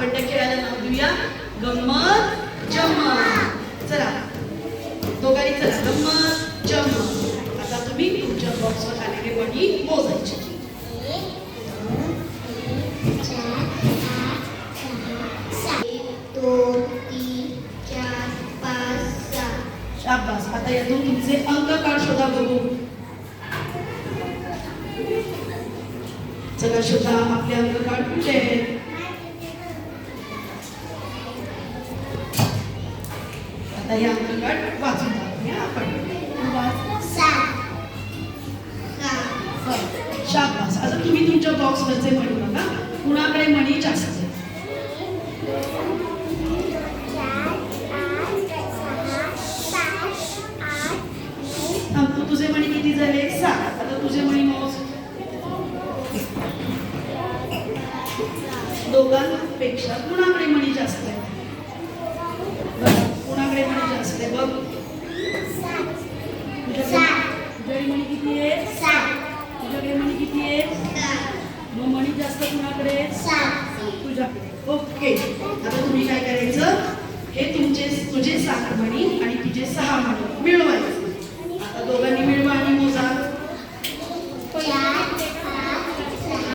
आपण त्या खेळाला नाव देऊया. गंमत जम्मत चला. दोघांनी चला. गमत जम्मत आता तुम्ही तुमच्या बॉक्सवर आलेले मणी मोजायचे. शाबास. आता यातून तुमचे अंक काढ शोधा बघू. चला शोधा. आपले अंक काढ कुठे आहेत? आता हे अंक वाचून दाखवूया आपण. शाबास. आता तुम्ही तुमच्या बॉक्सवरचे म्हणू बघा. कुणाकडे मणी जास्त? तुझे म्हणी किती झाले? सात. आता तुझे म्हणी मोज दोघांपेक्षा कुणाकडे मणी जास्त आहे? आहे बघ. तुझ्याकडे मणी किती आहे? तुझ्याकडे मणी किती आहे? मग मणी जास्त कुणाकडे? तुझ्याकडे. ओके. आता तुम्ही काय करायचं? हे तुमचे तुझे सात मणी आणि तुझे सहा मणी मिळवायचे.